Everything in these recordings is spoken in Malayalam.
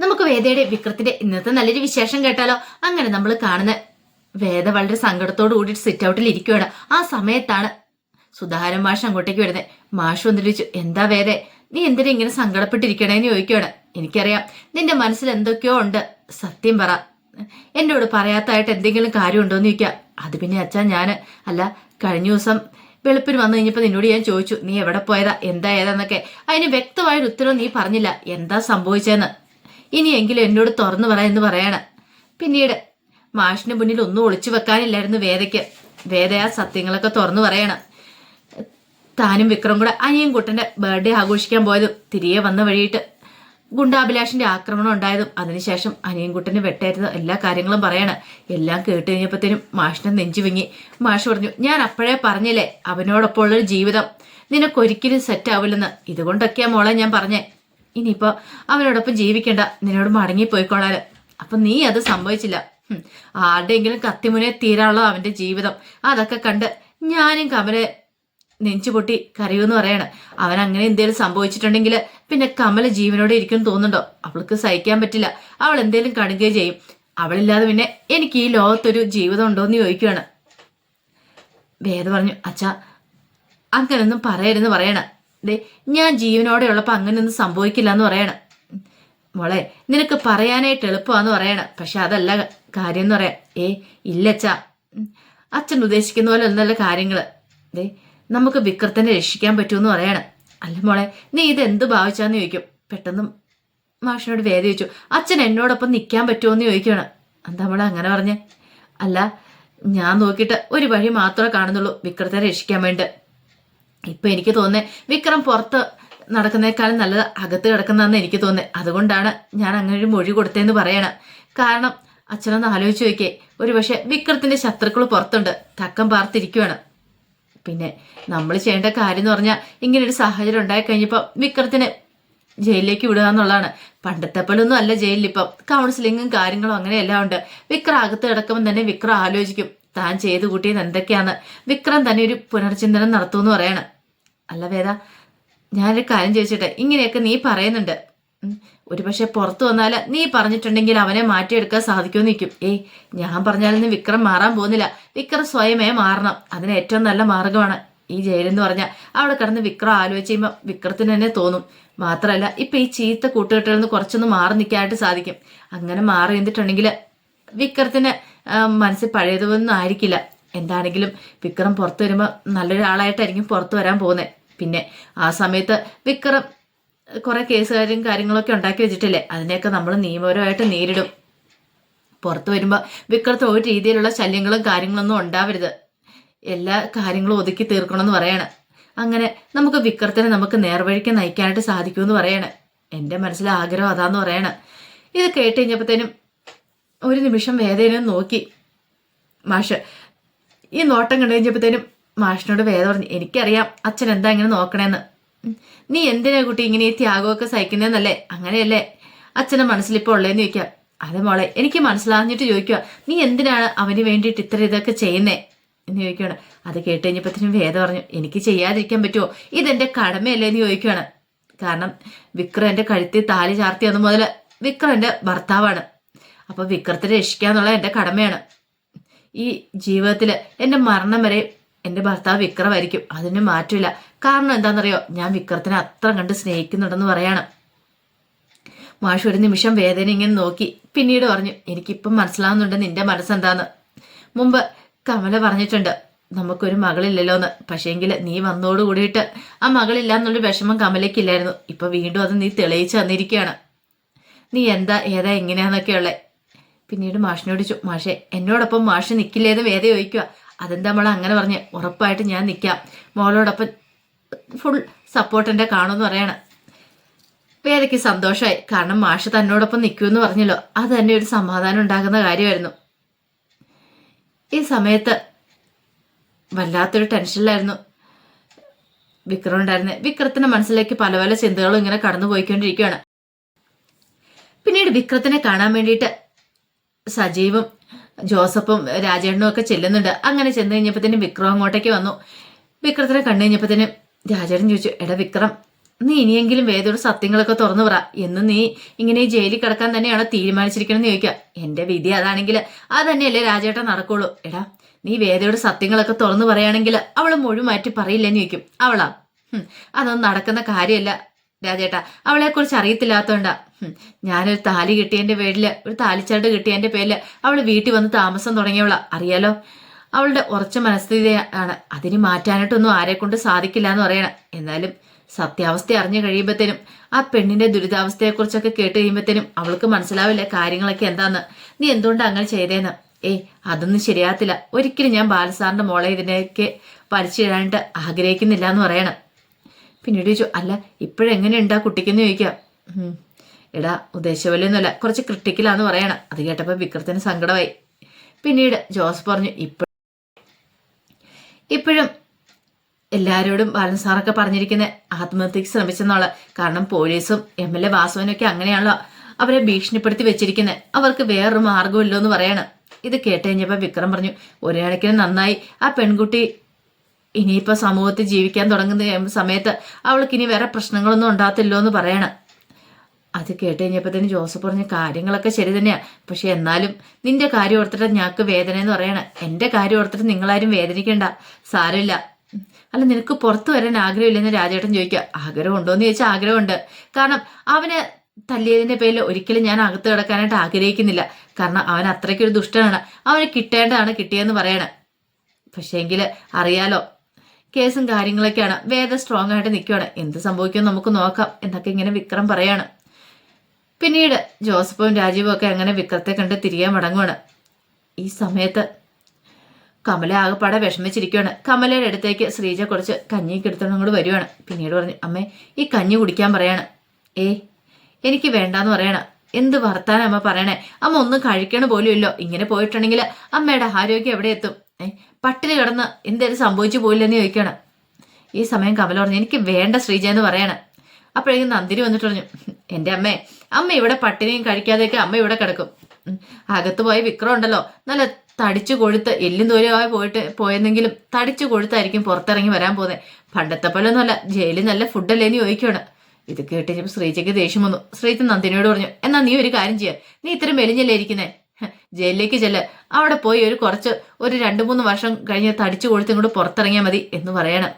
നമുക്ക് വേദയുടെ വിക്രത്തിന്റെ ഇന്നത്തെ നല്ലൊരു വിശേഷം കേട്ടാലോ? അങ്ങനെ നമ്മൾ കാണുന്ന വേദ വളരെ സങ്കടത്തോട് കൂടി സിറ്റ് ഔട്ടിൽ ഇരിക്കുകയാണ് ആ സമയത്താണ് സുധാരൻ മാഷ് അങ്ങോട്ടേക്ക് വരുന്നത് മാഷ് വന്നിട്ട് എന്താ വേദേ നീ എന്തിനാ ഇങ്ങനെ സങ്കടപ്പെട്ടിരിക്കണേന്ന് ചോദിക്കുകയാണ് എനിക്കറിയാം നിന്റെ മനസ്സിൽ എന്തൊക്കെയോ ഉണ്ട്. സത്യം പറ. എന്നോട് പറയാത്തായിട്ട് എന്തെങ്കിലും കാര്യമുണ്ടോ എന്ന് ചോദിക്കുക അത് പിന്നെ അച്ഛാ ഞാൻ അല്ല കഴിഞ്ഞ ദിവസം വെളുപ്പിന് വന്നു കഴിഞ്ഞപ്പോൾ നിന്നോട് ഞാൻ ചോദിച്ചു നീ എവിടെ പോയതാ? എന്താ ഏതാന്നൊക്കെ? അതിന് വ്യക്തമായൊരു ഉത്തരവ് നീ പറഞ്ഞില്ല. എന്താ സംഭവിച്ചതെന്ന് ഇനിയെങ്കിലും എന്നോട് തുറന്നു പറ എന്ന് പറയണ. പിന്നീട് മാഷിന് മുന്നിൽ ഒന്നും ഒളിച്ചു വെക്കാനില്ലായിരുന്നു വേദയ്ക്ക്. വേദ ആ സത്യങ്ങളൊക്കെ തുറന്നു പറയണം. താനും വിക്രം കൂടെ അനിയും കുട്ടന്റെ ബർത്ത്ഡേ ആഘോഷിക്കാൻ പോയതും തിരികെ വന്ന വഴിയിട്ട് ഗുണ്ടാഭിലാഷിന്റെ ആക്രമണം ഉണ്ടായതും അതിനുശേഷം അനിയൻകുട്ടന് വെട്ടേറ്റതും എല്ലാ കാര്യങ്ങളും പറയണം. എല്ലാം കേട്ട് കഴിഞ്ഞപ്പോഴത്തേനും മാഷിനെ നെഞ്ചു വിങ്ങി. മാഷ് പറഞ്ഞു ഞാൻ അപ്പോഴേ പറഞ്ഞില്ലേ അവനോടൊപ്പം ഉള്ളൊരു ജീവിതം. നിനക്കൊരിക്കലും സെറ്റ് ആവില്ലെന്ന്. ഇതുകൊണ്ടൊക്കെയാ മോളെ ഞാൻ പറഞ്ഞേ. ഇനിയിപ്പോ അവനോടൊപ്പം ജീവിക്കണ്ട. നിന്നോട് മടങ്ങി മടങ്ങിപ്പോയിക്കോളാൽ അപ്പൊ നീ അത് സംഭവിച്ചില്ല. ആരുടെയെങ്കിലും കത്തിമുനെ തീരാനുള്ള അവന്റെ ജീവിതം. അതൊക്കെ കണ്ട് ഞാനും കമലെ നെഞ്ചുപൊട്ടി കരയൂന്ന് പറയാണ്. അവൻ അങ്ങനെ എന്തെങ്കിലും സംഭവിച്ചിട്ടുണ്ടെങ്കിൽ പിന്നെ കമല ജീവനോടെ ഇരിക്കും തോന്നുന്നുണ്ടോ? അവൾക്ക് സഹിക്കാൻ പറ്റില്ല. അവൾ എന്തെങ്കിലും കണുകയും ചെയ്യും. അവളില്ലാതെ പിന്നെ എനിക്ക് ഈ ലോകത്തൊരു ജീവിതം ഉണ്ടോന്ന് ചോദിക്കുകയാണ് വേദ പറഞ്ഞു അച്ഛാ അങ്ങനൊന്നും പറയരുതെന്ന് പറയണ. ദേ ഞാൻ ജീവനോടെ ഉള്ളപ്പോൾ അങ്ങനെയൊന്നും സംഭവിക്കില്ല എന്ന് പറയണം. മോളെ നിനക്ക് പറയാനായിട്ട് എളുപ്പമാന്ന് പറയണം. പക്ഷെ അതല്ല കാര്യം എന്ന് പറയാം. ഏ ഇല്ലച്ച. അച്ഛൻ ഉദ്ദേശിക്കുന്ന പോലെ ഒന്നല്ല കാര്യങ്ങൾ. ദേ നമുക്ക് വിക്രത്തിനെ രക്ഷിക്കാൻ പറ്റുമെന്ന് പറയണം. അല്ല മോളെ നീ ഇത് എന്ത് ഭാവിച്ചാന്ന് ചോദിക്കും. പെട്ടെന്ന് മാഷിനോട് വേദ ചോദിച്ചു അച്ഛൻ എന്നോടൊപ്പം നിൽക്കാൻ പറ്റുമോ എന്ന് ചോദിക്കണം എന്താ മോളെ അങ്ങനെ പറഞ്ഞേ? അല്ല ഞാൻ നോക്കിയിട്ട് ഒരു വഴി മാത്രമേ കാണുന്നുള്ളൂ വിക്രത്തെ രക്ഷിക്കാൻ വേണ്ടി ഇപ്പൊ എനിക്ക് തോന്നുന്നത് വിക്രം പുറത്ത് നടക്കുന്നേക്കാളും നല്ലത് അകത്ത് കിടക്കുന്നതെന്ന് എനിക്ക് തോന്നുന്നത് അതുകൊണ്ടാണ് ഞാൻ അങ്ങനെ ഒരു മൊഴി കൊടുത്തതെന്ന് പറയണം. കാരണം അച്ഛനൊന്ന് ആലോചിച്ച് നോക്കിയേ. ഒരു പക്ഷെ വിക്രത്തിന്റെ ശത്രുക്കൾ പുറത്തുണ്ട്. തക്കം പാർത്തിരിക്കുവാണ്. പിന്നെ നമ്മൾ ചെയ്യേണ്ട കാര്യം എന്ന് പറഞ്ഞാൽ ഇങ്ങനെ ഒരു സാഹചര്യം ഉണ്ടായി കഴിഞ്ഞപ്പോൾ വിക്രത്തിന് ജയിലിലേക്ക് വിടുക എന്നുള്ളതാണ്. പണ്ടത്തെ പോലൊന്നും അല്ല ജയിലിൽ ഇപ്പം. കൗൺസിലിങ്ങും കാര്യങ്ങളും അങ്ങനെയെല്ലാം ഉണ്ട്. വിക്രം അകത്ത് കിടക്കുമ്പോൾ തന്നെ വിക്രം ആലോചിക്കും. താൻ ചെയ്തു കൂട്ടിയത് എന്തൊക്കെയാണ് വിക്രം തന്നെ ഒരു പുനർചിന്തനം നടത്തുമെന്ന് പറയാണ്. അല്ല വേദ ഞാനൊരു കാര്യം ചോദിച്ചിട്ടെ? ഇങ്ങനെയൊക്കെ നീ പറയുന്നുണ്ട്. ഒരുപക്ഷെ ഒരു പക്ഷെ പുറത്തു വന്നാൽ നീ പറഞ്ഞിട്ടുണ്ടെങ്കിൽ അവനെ മാറ്റിയെടുക്കാൻ സാധിക്കുമെന്ന് നിൽക്കും ഏയ് ഞാൻ പറഞ്ഞാലൊന്നും വിക്രം മാറാൻ പോകുന്നില്ല. വിക്രം സ്വയമേ മാറണം. അതിന് ഏറ്റവും നല്ല മാർഗമാണ് ഈ ജയിലെന്ന് പറഞ്ഞാൽ അവിടെ കിടന്ന് വിക്രം ആലോചിച്ച് കഴിയുമ്പോൾ വിക്രത്തിന് തന്നെ തോന്നും. മാത്രമല്ല ഇപ്പം ഈ ചീത്ത കൂട്ടുകെട്ടുകളിൽ നിന്ന് കുറച്ചൊന്ന് മാറി നിൽക്കാനായിട്ട് സാധിക്കും. അങ്ങനെ മാറി നിന്നിട്ടുണ്ടെങ്കിൽ വിക്രത്തിന് മനസ്സിൽ പഴയതൊന്നും ആയിരിക്കില്ല. എന്താണെങ്കിലും വിക്രം പുറത്തു വരുമ്പോൾ നല്ലൊരാളായിട്ടായിരിക്കും പുറത്തു വരാൻ പോകുന്നത് പിന്നെ ആ സമയത്ത് വിക്രം കുറെ കേസുകാരും കാര്യങ്ങളൊക്കെ ഉണ്ടാക്കി വെച്ചിട്ടില്ലേ? അതിനെയൊക്കെ നമ്മൾ നിയമപരമായിട്ട് നേരിടും. പുറത്തു വരുമ്പോൾ വിക്രത്തെ ഒരു രീതിയിലുള്ള ശല്യങ്ങളും കാര്യങ്ങളൊന്നും ഉണ്ടാവരുത്. എല്ലാ കാര്യങ്ങളും ഒതുക്കി തീർക്കണമെന്ന് പറയണം. അങ്ങനെ നമുക്ക് വിക്രത്തിനെ നമുക്ക് നേർവഴിക്ക് നയിക്കാനായിട്ട് സാധിക്കുമെന്ന് പറയണം. എന്റെ മനസ്സിലെ ആഗ്രഹം അതാന്ന് പറയണം. ഇത് കേട്ട് കഴിഞ്ഞപ്പോഴത്തേനും ഒരു നിമിഷം വേദനയും നോക്കി. മാഷ് ഈ നോട്ടം കണ്ടു കഴിഞ്ഞപ്പോഴത്തേനും മാഷിനോട് വേദ പറഞ്ഞു എനിക്കറിയാം അച്ഛൻ എന്താ ഇങ്ങനെ നോക്കണേന്ന്. നീ എന്തിനാ കുട്ടി ഇങ്ങനെ ഈ ത്യാഗമൊക്കെ സഹിക്കുന്നതെന്നല്ലേ അങ്ങനെയല്ലേ? അച്ഛന്റെ മനസ്സിലിപ്പോൾ ഉള്ളതെന്ന് ചോദിക്കാം. അതെ മോളെ എനിക്ക് മനസ്സിലാഞ്ഞിട്ട് ചോദിക്കുക നീ എന്തിനാണ് അവന് വേണ്ടിയിട്ട് ഇത്ര ഇതൊക്കെ ചെയ്യുന്നേ? എന്ന് ചോദിക്കുകയാണ് അത് കേട്ട് കഴിഞ്ഞപ്പോഴത്തേനും പറഞ്ഞു എനിക്ക് ചെയ്യാതിരിക്കാൻ പറ്റുമോ ഇതെന്റെ കടമയല്ലേ? എന്ന് ചോദിക്കുകയാണ് കാരണം വിക്രം എന്റെ കഴുത്തിൽ താലി ചാർത്തി അന്ന് മുതൽ വിക്രം എന്റെ ഭർത്താവാണ്. അപ്പൊ വിക്രത്തിനെ രക്ഷിക്കുക എന്റെ കടമയാണ്. ഈ ജീവിതത്തിൽ എന്റെ മരണം വരെ എന്റെ ഭർത്താവ് വിക്രമായിരിക്കും. അതിന് മാറ്റമില്ല. കാരണം എന്താണെന്നറിയോ? ഞാൻ വിക്രത്തിനെ അത്ര കണ്ട് സ്നേഹിക്കുന്നുണ്ടെന്ന് പറയാണ്. മാഷ് ഒരു നിമിഷം വേദന ഇങ്ങനെ നോക്കി പിന്നീട് പറഞ്ഞു എനിക്കിപ്പം മനസ്സിലാവുന്നുണ്ട് നിന്റെ മനസ്സെന്താന്ന്. മുമ്പ് കമല പറഞ്ഞിട്ടുണ്ട് നമുക്കൊരു മകളില്ലല്ലോ എന്ന് പക്ഷേങ്കിൽ നീ വന്നോട് കൂടിയിട്ട് ആ മകളില്ല എന്നുള്ള വിഷമം കമലയ്ക്കില്ലായിരുന്നു. ഇപ്പൊ വീണ്ടും അത് നീ തെളിയിച്ചു തന്നിരിക്കുകയാണ്. നീ എന്താ ഏതാ എങ്ങനെയാന്നൊക്കെയുള്ളേ പിന്നീട് മാഷിനോട് മാഷെ എന്നോടൊപ്പം മാഷ് നിൽക്കില്ലേന്ന് വേദ ചോദിക്കുക അതെന്താ മോളെ അങ്ങനെ പറഞ്ഞ്? ഉറപ്പായിട്ട് ഞാൻ നിൽക്കാം മോളോടൊപ്പം ഫുൾ സപ്പോർട്ട് എന്റെ കാണുമെന്ന് പറയണം. വേദയ്ക്ക് സന്തോഷമായി കാരണം മാഷ് തന്നോടൊപ്പം നിൽക്കുമെന്ന് പറഞ്ഞല്ലോ. അത് തന്നെ ഒരു സമാധാനം ഉണ്ടാകുന്ന കാര്യമായിരുന്നു. ഈ സമയത്ത് വല്ലാത്തൊരു ടെൻഷനിലായിരുന്നു. വിക്രം ഉണ്ടായിരുന്നത് വിക്രത്തിന്റെ മനസ്സിലേക്ക് പല പല ചിന്തകളും ഇങ്ങനെ കടന്നു പോയിക്കൊണ്ടിരിക്കുകയാണ് പിന്നീട് വിക്രത്തിനെ കാണാൻ വേണ്ടിയിട്ട് സജീവും ജോസഫും രാജേണ്ണനും ഒക്കെ ചെല്ലുന്നുണ്ട്. അങ്ങനെ ചെന്ന് കഴിഞ്ഞപ്പോഴത്തേനും വിക്രം അങ്ങോട്ടേക്ക് വന്നു. വിക്രത്തിനെ കണ്ടു കഴിഞ്ഞപ്പോഴത്തേനും രാജേട്ടൻ ചോദിച്ചു എടാ വിക്രം നീ ഇനിയെങ്കിലും വേദയുടെ സത്യങ്ങളൊക്കെ തുറന്നു പറ. എന്ന് നീ ഇങ്ങനെ ഈ ജയിലിൽ കിടക്കാൻ തന്നെയാണോ തീരുമാനിച്ചിരിക്കണമെന്ന് ചോദിക്കുക. എന്റെ വിധി അതാണെങ്കിൽ അത് തന്നെയല്ലേ രാജേട്ടൻ നടക്കുള്ളൂ. എടാ നീ വേദയുടെ സത്യങ്ങളൊക്കെ തുറന്നു പറയുകയാണെങ്കിൽ അവൾ മുഴുവൻ മാറ്റി പറയില്ലെന്ന് ചോദിക്കും. അവളാ. അതൊന്നും നടക്കുന്ന കാര്യമല്ല. രാജേട്ടാ അവളെ കുറിച്ച് അറിയത്തില്ലാത്തോണ്ടാ. ഞാനൊരു താലി കിട്ടിയന്റെ പേരിൽ ഒരു താലിച്ചാട്ട് കിട്ടിയന്റെ പേരിൽ അവൾ വീട്ടിൽ വന്ന് താമസം തുടങ്ങിയവളാ. അറിയാലോ? അവളുടെ ഉറച്ച മനസ്ഥിതിയാണ് അതിന് മാറ്റാനായിട്ടൊന്നും കൊണ്ട് സാധിക്കില്ല എന്ന് പറയണം. എന്നാലും സത്യാവസ്ഥ അറിഞ്ഞു കഴിയുമ്പോഴത്തേനും ആ പെണ്ണിന്റെ ദുരിതാവസ്ഥയെക്കുറിച്ചൊക്കെ കേട്ട് കഴിയുമ്പോഴത്തേനും അവൾക്ക് മനസ്സിലാവില്ല കാര്യങ്ങളൊക്കെ എന്താന്ന്? നീ എന്തുകൊണ്ട് അങ്ങനെ ചെയ്തേന്ന്? ഏയ് അതൊന്നും ശരിയാകത്തില്ല. ഒരിക്കലും ഞാൻ ബാലസാറിന്റെ മോളെ ഇതിനൊക്കെ വലിച്ചിടാനായിട്ട് ആഗ്രഹിക്കുന്നില്ല എന്ന് പറയണം. പിന്നീട് ചോദിച്ചു അല്ല ഇപ്പോഴെങ്ങനെയുണ്ടാ കുട്ടിക്കെന്ന് ചോദിക്കാം. എടാ ഉദ്ദേശപോലെയൊന്നുമല്ല കുറച്ച് ക്രിട്ടിക്കലാന്ന് പറയണം. അത് കേട്ടപ്പോൾ വിക്രത്തിന് സങ്കടമായി. പിന്നീട് ജോസ് പറഞ്ഞു ഇപ്പോഴും ഇപ്പോഴും എല്ലാവരോടും ബാലൻ സാറൊക്കെ പറഞ്ഞിരിക്കുന്നത് ആത്മഹത്യക്ക് ശ്രമിച്ചെന്നുള്ള കാരണം പോലീസും എം എൽ എ വാസുവിനൊക്കെ അങ്ങനെയാണല്ലോ അവരെ ഭീഷണിപ്പെടുത്തി വെച്ചിരിക്കുന്നത് അവർക്ക് വേറൊരു മാർഗമില്ലോ എന്ന് പറയണം. ഇത് കേട്ട് കഴിഞ്ഞപ്പോൾ വിക്രം പറഞ്ഞു ഒരു നന്നായി. ആ പെൺകുട്ടി ഇനിയിപ്പോൾ സമൂഹത്തിൽ ജീവിക്കാൻ തുടങ്ങുന്ന സമയത്ത് അവൾക്ക് ഇനി വേറെ പ്രശ്നങ്ങളൊന്നും ഉണ്ടാകത്തില്ലോ എന്ന് പറയണം. അത് കേട്ട് കഴിഞ്ഞപ്പോഴത്തേന് ജോസഫ് പറഞ്ഞ കാര്യങ്ങളൊക്കെ ശരി തന്നെയാണ് പക്ഷെ എന്നാലും നിന്റെ കാര്യം ഓർത്തിട്ട് ഞങ്ങൾക്ക് വേദന എന്ന് പറയണം. എന്റെ കാര്യം ഓർത്തിട്ട് നിങ്ങളാരും വേദനിക്കണ്ട. സാരമില്ല. അല്ല നിനക്ക് പുറത്തു വരാൻ ആഗ്രഹമില്ലെന്ന് രാജേട്ടൻ ചോദിക്കുക. ആഗ്രഹം ഉണ്ടോ എന്ന് ചോദിച്ചാൽ ആഗ്രഹമുണ്ട്. കാരണം അവന് തല്ലിയതിന്റെ പേരിൽ ഒരിക്കലും ഞാൻ അകത്ത് കിടക്കാനായിട്ട് ആഗ്രഹിക്കുന്നില്ല. കാരണം അവൻ അത്രയ്ക്കൊരു ദുഷ്ടനാണ്. അവന് കിട്ടേണ്ടതാണ് കിട്ടിയെന്ന് പറയണം. പക്ഷേങ്കിൽ അറിയാലോ കേസും കാര്യങ്ങളൊക്കെയാണ്. വേദ സ്ട്രോങ് ആയിട്ട് നിൽക്കുകയാണ് എന്ത് സംഭവിക്കുമെന്ന് നമുക്ക് നോക്കാം. എന്നൊക്കെ ഇങ്ങനെ വിക്രം പറയാണ്. പിന്നീട് ജോസഫും രാജീവും ഒക്കെ അങ്ങനെ വിക്രത്തെ കണ്ട് തിരികെ മടങ്ങുവാണ്. ഈ സമയത്ത് കമല ആകെപ്പാടെ വിഷമിച്ചിരിക്കുകയാണ് കമലയുടെ അടുത്തേക്ക് ശ്രീജ കുറച്ച് കഞ്ഞിക്ക് എടുത്തോണ്ട് വരുവാണ്. പിന്നീട് പറഞ്ഞു അമ്മേ ഈ കഞ്ഞി കുടിക്കാൻ പറയാണ്. ഏ എനിക്ക് വേണ്ടാന്ന് പറയണ. എന്ത് വർത്താന അമ്മ പറയണേ? അമ്മ ഒന്നും കഴിക്കണ പോലുമില്ലോ. ഇങ്ങനെ പോയിട്ടുണ്ടെങ്കിൽ അമ്മയുടെ ആരോഗ്യം എവിടെ എത്തും? പട്ടിണി കിടന്ന് എന്തേലും സംഭവിച്ചു പോയില്ലെന്ന് ചോദിക്കണം. ഈ സമയം കമല പറഞ്ഞു എനിക്ക് വേണ്ട ശ്രീജ എന്ന് പറയണം. അപ്പോഴേക്കും നന്ദിനി വന്നിട്ട് പറഞ്ഞു എന്റെ അമ്മേ അമ്മ ഇവിടെ പട്ടിണിയും കഴിക്കാതെയൊക്കെ അമ്മ ഇവിടെ കിടക്കും. അകത്ത് പോയ വിക്രം ഉണ്ടല്ലോ നല്ല തടിച്ചു കൊഴുത്ത് എല്ലും ദൂരമായി പോയിട്ട് പോയെന്നെങ്കിലും തടിച്ചു കൊഴുത്തായിരിക്കും പുറത്തിറങ്ങി വരാൻ പോകുന്നത് പണ്ടത്തെ പോലെ ഒന്നുമല്ല ജയിലിൽ നല്ല ഫുഡല്ലേ എന്ന് ചോദിക്കുകയാണ് ഇത് കേട്ട് ശ്രീജയ്ക്ക് ദേഷ്യം വന്നു. ശ്രീജ നന്ദിനിയോട് പറഞ്ഞു എന്നാ നീ ഒരു കാര്യം ചെയ്യുക നീ ഇത്രയും മെലിഞ്ഞല്ലേ ഇരിക്കുന്നേ? ജയിലിലേക്ക് ചെല്ല്. അവിടെ പോയി ഒരു കുറച്ച് ഒരു രണ്ട് മൂന്ന് വർഷം കഴിഞ്ഞ് തടിച്ചു കൊഴുത്ത് ഇങ്ങോട്ട് പുറത്തിറങ്ങിയാൽ മതി എന്ന് പറയണം.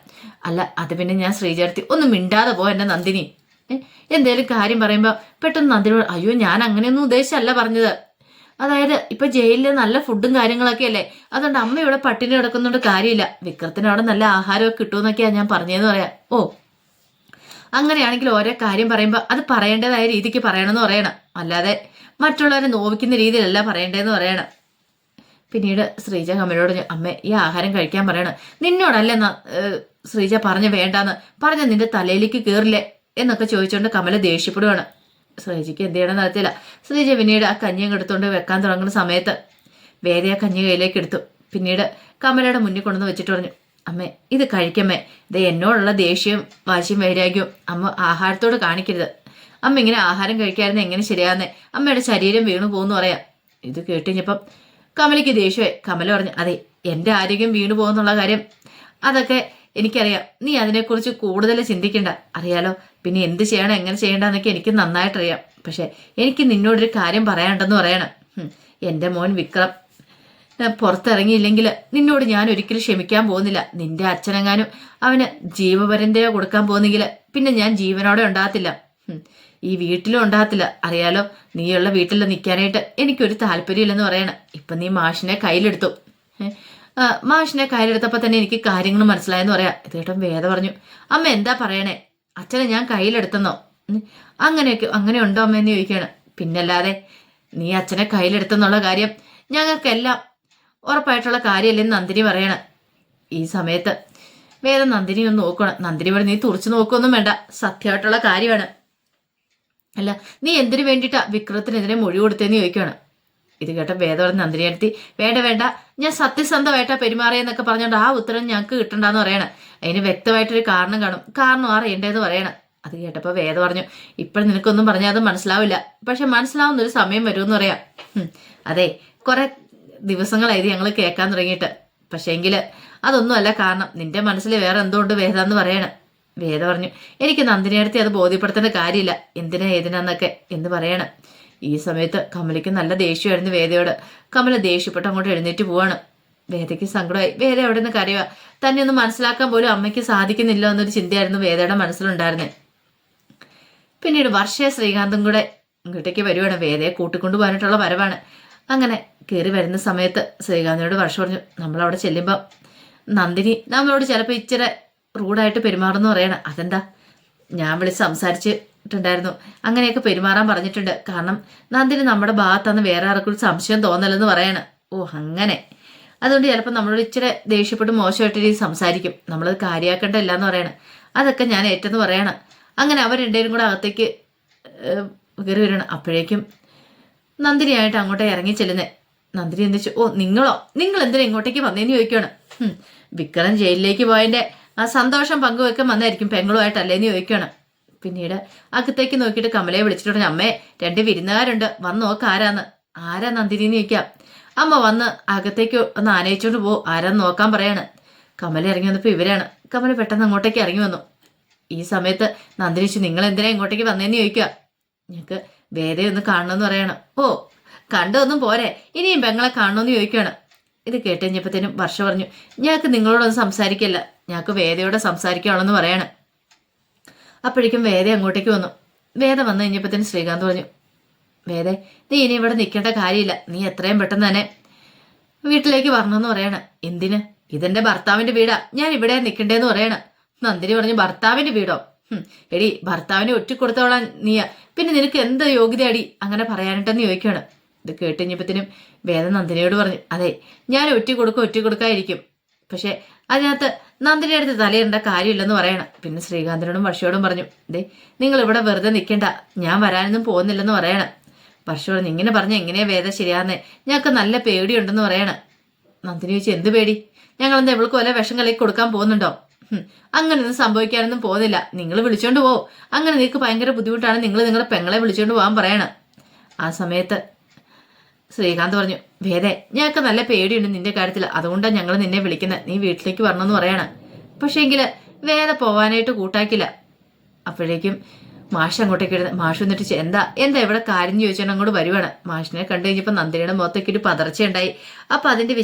അല്ല അത് പിന്നെ ഞാൻ ശ്രീചേർത്തി ഒന്ന് മിണ്ടാതെ പോ എന്റെ നന്ദിനി. എന്തേലും കാര്യം പറയുമ്പോൾ പെട്ടെന്ന് നന്ദിനോട് അയ്യോ ഞാൻ അങ്ങനെയൊന്നും ഉദ്ദേശിച്ചല്ല പറഞ്ഞത്. അതായത് ഇപ്പൊ ജയിലിൽ നല്ല ഫുഡും കാര്യങ്ങളൊക്കെ അല്ലേ അതുകൊണ്ട് അമ്മ ഇവിടെ പട്ടിണി കിടക്കുന്നതുകൊണ്ട് കാര്യമില്ല. വിക്രത്തിന് അവിടെ നല്ല ആഹാരമൊക്കെ കിട്ടുമെന്നൊക്കെയാ ഞാൻ പറഞ്ഞതെന്ന് പറയാം. ഓ. അങ്ങനെയാണെങ്കിൽ ഓരോ കാര്യം പറയുമ്പോൾ അത് പറയേണ്ടതായ രീതിക്ക് പറയണമെന്ന് പറയണം. അല്ലാതെ മറ്റുള്ളവരെ നോവിക്കുന്ന രീതിയിലല്ല പറയേണ്ടതെന്ന് പറയണം. പിന്നീട് ശ്രീജ കമലോട് അമ്മ ഈ ആഹാരം കഴിക്കാൻ പറയണം. നിന്നോടല്ലേ ശ്രീജ പറഞ്ഞു വേണ്ടാന്ന്. പറഞ്ഞ നിന്റെ തലയിലേക്ക് കയറില്ലേ എന്നൊക്കെ ചോദിച്ചുകൊണ്ട് കമല ദേഷ്യപ്പെടുവാണ്. ശ്രീജയ്ക്ക് എന്ത് ചെയ്യണമെന്ന് അറിയത്തില്ല. ശ്രീജ പിന്നീട് ആ കഞ്ഞിയും എടുത്തുകൊണ്ട് വെക്കാൻ തുടങ്ങുന്ന സമയത്ത് വേദി ആ കഞ്ഞി കയ്യിലേക്ക് എടുത്തു. പിന്നീട് കമലയുടെ മുന്നിൽ കൊണ്ടുവന്ന് വെച്ചിട്ട് പറഞ്ഞു അമ്മേ ഇത് കഴിക്കമ്മേ. ഇത് എന്നോടുള്ള ദേഷ്യവും വാശിയും വൈരാഗ്യവും അമ്മ ആഹാരത്തോട് കാണിക്കരുത്. അമ്മ ഇങ്ങനെ ആഹാരം കഴിക്കാതിരുന്ന എങ്ങനെ ശരിയാകുന്നേ അമ്മയുടെ ശരീരം വീണു പോകുന്നു പറയാം. ഇത് കേട്ടുകഴിഞ്ഞപ്പം കമലയ്ക്ക് ദേഷ്യമായി. കമല പറഞ്ഞു അതെ എന്റെ ആരോഗ്യം വീണു പോകുന്നുള്ള കാര്യം അതൊക്കെ എനിക്കറിയാം. നീ അതിനെക്കുറിച്ച് കൂടുതൽ ചിന്തിക്കണ്ട. അറിയാലോ പിന്നെ എന്ത് ചെയ്യണം എങ്ങനെ ചെയ്യണ്ടെന്നൊക്കെ എനിക്ക് നന്നായിട്ടറിയാം. പക്ഷെ എനിക്ക് നിന്നോടൊരു കാര്യം പറയാണ്ടെന്ന് പറയണം. എന്റെ മോൻ വിക്രം പുറത്തിറങ്ങിയില്ലെങ്കിൽ നിന്നോട് ഞാൻ ഒരിക്കലും ക്ഷമിക്കാൻ പോകുന്നില്ല. നിന്റെ അച്ഛനെങ്ങാനും അവന് ജീവപരന്തയോ കൊടുക്കാൻ പോകുന്നെങ്കിൽ പിന്നെ ഞാൻ ജീവനോടെ ഉണ്ടാകത്തില്ല. ഈ വീട്ടിലും ഉണ്ടാകത്തില്ല. അറിയാലോ നീയുള്ള വീട്ടിൽ നിൽക്കാനായിട്ട് എനിക്കൊരു താല്പര്യമില്ലെന്ന് പറയണം. ഇപ്പൊ നീ മാഷിനെ കയ്യിലെടുത്തു. മാഷിനെ കയ്യിലെടുത്തപ്പോൾ തന്നെ എനിക്ക് കാര്യങ്ങൾ മനസ്സിലായെന്ന് പറയാം. ഇത് കേട്ടോ വേദ പറഞ്ഞു അമ്മ എന്താ പറയണേ? അച്ഛനെ ഞാൻ കയ്യിലെടുത്തെന്നോ? അങ്ങനെയൊക്കെ അങ്ങനെ ഉണ്ടോ അമ്മ? എന്ന് ചോദിക്കുകയാണ്. പിന്നല്ലാതെ നീ അച്ഛനെ കയ്യിലെടുത്തെന്നുള്ള കാര്യം ഞങ്ങൾക്കെല്ലാം ഉറപ്പായിട്ടുള്ള കാര്യമല്ലെന്ന് നന്ദിനി പറയണം. ഈ സമയത്ത് വേദം നന്ദിനി ഒന്ന് നോക്കണം. നന്ദിനി പറഞ്ഞ് നീ തുറച്ചു നോക്കൊന്നും വേണ്ട. സത്യമായിട്ടുള്ള കാര്യമാണ്. അല്ല നീ എന്തിനു വേണ്ടിയിട്ടാ വിക്രത്തിനെതിരെ മൊഴി കൊടുത്തതെന്ന് ചോദിക്കുകയാണ് ഇത് കേട്ട വേദവരൻ പറഞ്ഞ നന്ദിനി എടുത്തി വേണ്ട വേണ്ട. ഞാൻ സത്യസന്ധമായിട്ടാ പെരുമാറിയെന്നൊക്കെ പറഞ്ഞുകൊണ്ട് ആ ഉത്തരം ഞങ്ങൾക്ക് കിട്ടണ്ടെന്ന് പറയണം. അതിന് വ്യക്തമായിട്ടൊരു കാരണം കാണും. കാരണം അറിയണ്ടേന്ന് പറയണം. അത് കേട്ടപ്പോൾ വേദ പറഞ്ഞു ഇപ്പോഴും നിനക്കൊന്നും പറഞ്ഞാൽ അത് മനസ്സിലാവില്ല. പക്ഷെ മനസ്സിലാവുന്ന ഒരു സമയം വരുമെന്ന് പറയാം. അതെ കുറെ ദിവസങ്ങളായി ഇത് ഞങ്ങൾ കേൾക്കാൻ തുടങ്ങിയിട്ട്. പക്ഷേങ്കിൽ അതൊന്നുമല്ല കാരണം. നിന്റെ മനസ്സിൽ വേറെ എന്തോ ഉണ്ട് വേദ എന്ന് പറയണം. വേദ പറഞ്ഞു എനിക്ക് നന്ദിനിയടുത്ത് അത് ബോധ്യപ്പെടുത്തേണ്ട കാര്യമില്ല. എന്തിനാ ഏതിനാന്നൊക്കെ എന്ന് പറയണം. ഈ സമയത്ത് കമലയ്ക്ക് നല്ല ദേഷ്യമായിരുന്നു വേദയോട്. കമല ദേഷ്യപ്പെട്ട് അങ്ങോട്ട് എഴുന്നേറ്റ് പോവാണ്. വേദയ്ക്ക് സങ്കടമായി. വേദ എവിടെ നിന്ന് കരയുക തന്നെ ഒന്ന് മനസ്സിലാക്കാൻ പോലും അമ്മയ്ക്ക് സാധിക്കുന്നില്ല എന്നൊരു ചിന്തയായിരുന്നു വേദയുടെ മനസ്സിലുണ്ടായിരുന്നത് പിന്നീട് വർഷ ശ്രീകാന്തും കൂടെ ഇങ്ങോട്ടേക്ക് വരുവാണ്. വേദയെ കൂട്ടിക്കൊണ്ടു പോകാനായിട്ടുള്ള വരവാണ്. അങ്ങനെ കയറി വരുന്ന സമയത്ത് ശ്രീകാന്തിനോട് വർഷ പറഞ്ഞു നമ്മളവിടെ ചെല്ലുമ്പോൾ നന്ദിനി നമ്മളോട് ചിലപ്പോൾ ഇച്ചിരി റൂഡായിട്ട് പെരുമാറുന്നു പറയണം. അതെന്താ? ഞാൻ വിളിച്ച് സംസാരിച്ചിട്ടുണ്ടായിരുന്നു. അങ്ങനെയൊക്കെ പെരുമാറാൻ പറഞ്ഞിട്ടുണ്ട്. കാരണം നന്ദിന് നമ്മുടെ ഭാഗത്താണ് വേറെ ആർക്കും സംശയം തോന്നലെന്ന് പറയണം. ഓ അങ്ങനെ. അതുകൊണ്ട് ചിലപ്പോൾ നമ്മളോട് ഇച്ചിരി ദേഷ്യപ്പെട്ട് മോശമായിട്ട് രീതി സംസാരിക്കും. നമ്മളത് കാര്യമാക്കേണ്ടല്ല എന്ന് പറയണം. അതൊക്കെ ഞാൻ ഏറ്റെന്ന് പറയണം. അങ്ങനെ അവർ രണ്ടുപേരും കൂടെ അകത്തേക്ക് കയറി വരണം. അപ്പോഴേക്കും നന്ദിനിയായിട്ട് അങ്ങോട്ടേ ഇറങ്ങി ചെല്ലുന്നേ. നന്ദിനി എന്ന് വെച്ചു ഓ നിങ്ങളോ? നിങ്ങൾ എന്തിനാ ഇങ്ങോട്ടേക്ക് വന്നേന്ന് ചോദിക്കുകയാണ് വിക്രം ജയിലിലേക്ക് പോയതിന്റെ ആ സന്തോഷം പങ്കുവെക്കാൻ വന്നായിരിക്കും പെങ്ങളുമായിട്ടല്ലേ എന്ന് ചോദിക്കണം പിന്നീട് അകത്തേക്ക് നോക്കിയിട്ട് കമലയെ വിളിച്ചിട്ട് പറഞ്ഞു അമ്മേ രണ്ട് വിരുന്നുകാരുണ്ട്. വന്ന് നോക്ക് ആരാന്ന്. ആരാ നന്ദിനി ചോദിക്കാം അമ്മ വന്ന് അകത്തേക്ക് ഒന്ന് ആനയിച്ചോണ്ട് പോ. ആരാന്ന് നോക്കാൻ പറയാണ്. കമല ഇറങ്ങി വന്നപ്പോൾ ഇവരാണ്. കമല പെട്ടെന്ന് അങ്ങോട്ടേക്ക് ഇറങ്ങി വന്നു. ഈ സമയത്ത് നന്ദിനിച്ചു നിങ്ങൾ എന്തിനാ ഇങ്ങോട്ടേക്ക് വന്നേന്ന് ചോദിക്കുക? ഞങ്ങൾക്ക് വേദയെ ഒന്ന് കാണണമെന്ന് പറയണം. ഓ കണ്ടൊന്നും പോരെ. ഇനിയും പെങ്ങളെ കാണണമെന്ന് ചോദിക്കുകയാണ്. ഇത് കേട്ടുകഴിഞ്ഞപ്പോഴത്തേനും വർഷ പറഞ്ഞു ഞങ്ങൾക്ക് നിങ്ങളോടൊന്നും സംസാരിക്കില്ല. ഞങ്ങൾക്ക് വേദയോട് സംസാരിക്കുകയാണെന്ന് പറയാണ്. അപ്പോഴേക്കും വേദ അങ്ങോട്ടേക്ക് വന്നു. വേദ വന്നു കഴിഞ്ഞപ്പോഴത്തേനും ശ്രീകാന്ത് പറഞ്ഞു വേദ നീ ഇനി ഇവിടെ നിൽക്കേണ്ട കാര്യമില്ല. നീ എത്രയും പെട്ടെന്ന് തന്നെ വീട്ടിലേക്ക് വരണമെന്ന് പറയണം. എന്തിന്? ഇതെന്റെ ഭർത്താവിന്റെ വീടാ. ഞാൻ ഇവിടെ നിൽക്കണ്ടേന്ന് പറയണം. നന്ദിനി പറഞ്ഞു ഭർത്താവിന്റെ വീടോ? എടി ഭർത്താവിനെ ഒറ്റിക്കൊടുത്തോളാൻ നീയാ. പിന്നെ നിനക്ക് എന്ത് യോഗ്യതയടി? അങ്ങനെ പറയാനിട്ടെന്ന് ചോദിക്കുകയാണ്. ഇത് കേട്ടുകഴിഞ്ഞപ്പത്തിനും വേദ നന്ദിനിയോട് പറഞ്ഞു അതെ ഞാൻ ഒറ്റ കൊടുക്കും ഒറ്റ കൊടുക്കാതിരിക്കും പക്ഷെ അതിനകത്ത് നന്ദിനി അടുത്ത് തലയിടേണ്ട കാര്യമില്ലെന്ന് പറയണം. പിന്നെ ശ്രീകാന്തിനോടും വർഷയോടും പറഞ്ഞു ദേ നിങ്ങൾ ഇവിടെ വെറുതെ നിൽക്കണ്ട. ഞാൻ വരാനൊന്നും പോകുന്നില്ലെന്ന് പറയണം. വർഷയോട് ഇങ്ങനെ പറഞ്ഞ എങ്ങനെയാ വേദ ശരിയാന്നേ ഞങ്ങൾക്ക് നല്ല പേടിയുണ്ടെന്ന് പറയണം. നന്ദിനി ചോദിച്ചു എന്ത് പേടി? ഞങ്ങൾ എന്താ ഇവൾക്ക് വല്ല വിഷം കലക്കി കൊടുക്കാൻ പോകുന്നുണ്ടോ? അങ്ങനെ അങ്ങനെയൊന്നും സംഭവിക്കാനൊന്നും പോകുന്നില്ല. നിങ്ങൾ വിളിച്ചോണ്ട് പോ. അങ്ങനെ നിങ്ങൾക്ക് ഭയങ്കര ബുദ്ധിമുട്ടാണ് നിങ്ങൾ നിങ്ങളുടെ പെങ്ങളെ വിളിച്ചോണ്ട് പോകാൻ പറയണം. ആ സമയത്ത് ശ്രീകാന്ത് പറഞ്ഞു വേദേ ഞങ്ങൾക്ക് നല്ല പേടിയുണ്ട് നിന്റെ കാര്യത്തിൽ. അതുകൊണ്ടാണ് ഞങ്ങൾ നിന്നെ വിളിക്കുന്നത്. നീ വീട്ടിലേക്ക് വരണമെന്ന് പറയാണ്. പക്ഷേങ്കിൽ വേദ പോവാനായിട്ട് കൂട്ടാക്കില്ല. അപ്പോഴേക്കും മാഷ് അങ്ങോട്ടേക്ക് ഇടുന്നത് മാഷ് എന്നിട്ട് എന്താ എന്താ എവിടെ കാര്യം ചോദിച്ചാൽ അങ്ങോട്ട് വരുവാണ്. മാഷിനെ കണ്ടു കഴിഞ്ഞപ്പോൾ നന്ദിനിയുടെ മുഖത്തേക്ക് ഒരു പതർച്ചയുണ്ടായി അപ്പൊ അതിന്റെ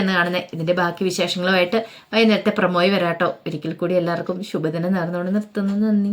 എന്ന് കാണുന്നത് ഇതിന്റെ ബാക്കി വിശേഷങ്ങളുമായിട്ട് വൈകുന്നേരത്തെ പ്രമോയി വരാട്ടോ. ഒരിക്കൽ കൂടി എല്ലാവർക്കും ശുഭദിനം നടന്നുകൊണ്ട് നിർത്തുന്നു. നന്ദി.